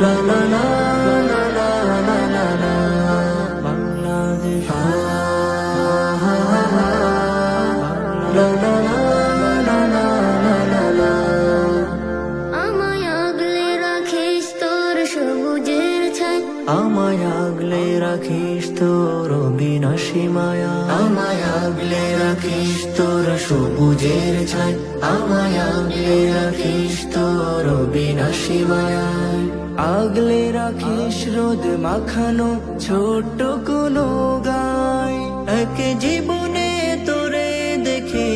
la la বিনাশী মায়া। আমায় আগলে রাখিস তোর সবুজের ছাই। আমায় আগলে রাখিস তোর বিনাশী মায়া। আগলে রাখিস রোদ মাখানো ছোট্ট কোনো গায় এক জীবনে তোরে দেখে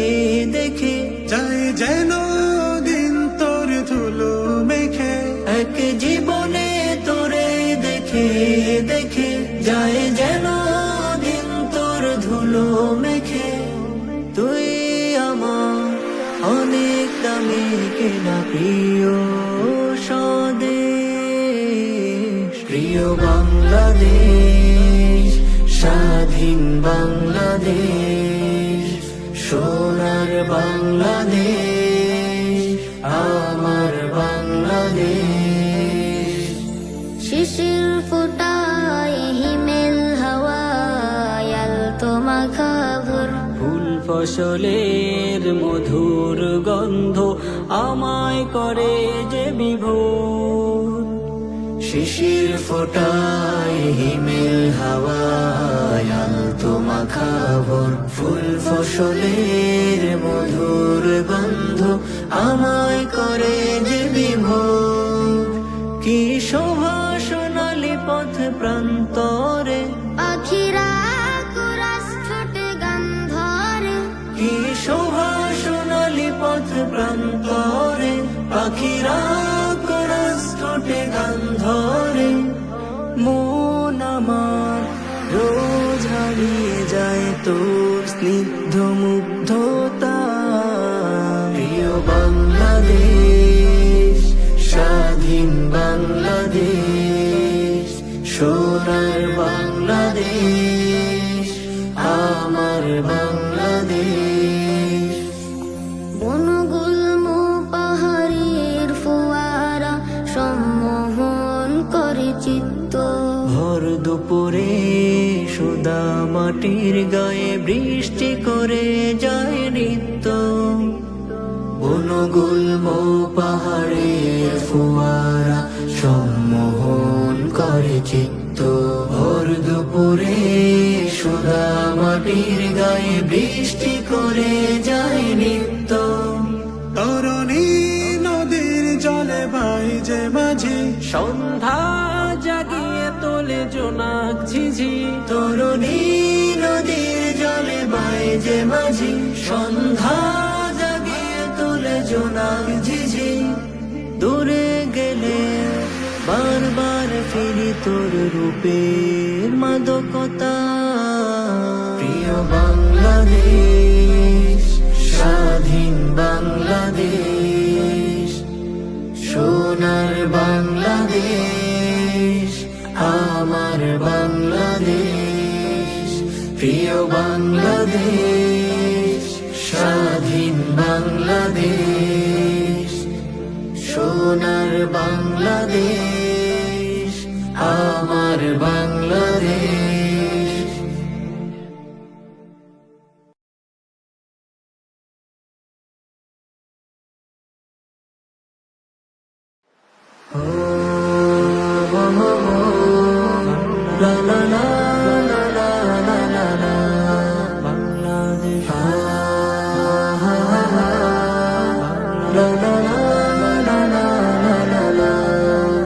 দেখে চাই যেন দিন তোর ধুলো মেখে। এক জীবনে দামি কেনা প্রিয় স্বদেশ? প্রিয় বাংলাদেশ স্বাধীন বাংলাদেশ সোনার বাংলাদেশ আমার বাংলাদেশ। শিশির ফোটায় ফসলের মধুর গন্ধ আমায় করে যে বিভোর। শিশির ফোটায় হিমেল হাওয়ায় আলতো মাখা ভোর ফুল ফসলের মধুর গন্ধ আমায় করে যে বিভোর। কি শোভা সোনালি পথ প্রান্তরে তোর স্নিগ্ধ মুগ্ধতা। প্রিয় বাংলাদেশ স্বাধীন বাংলাদেশ সোনার বাংলাদেশ আমার বাংলাদেশ। বনগুল্ম পাহাড়ের ফোয়ারা সম্মোহন করে চিত্ত। ভর দুপুরে সুদা মাটির গায়ে বৃষ্টি করে যায় নিত্য। বনগুল্ম পাহাড়ের ফোয়ারা সম্মোহন করে চিত্ত। ভর দুপুরে সুদা মাটির গায়ে বৃষ্টি করে যায় নিত্য। তরণী নদীর জলে ভাই যে মাঝি। সন্ধ্যা জাগিয়ে তোলে জোনাক ঝিঝি, তরুণী নদীর জলে বাইজে মাঝি। সন্ধ্যা জাগিয়ে তোলে জোনাক ঝিঝি। দূরে গেলে বারবার ফিরি তোর রূপের মাদকতা। প্রিয় বাংলাদেশ, স্বাধীন বাংলাদেশ, সোনার বাংলাদেশ, আমার বাংলাদেশ। প্রিয় বাংলাদেশ স্বাধীন বাংলাদেশ সোনার বাংলাদেশ আমার বাংলাদেশ। ও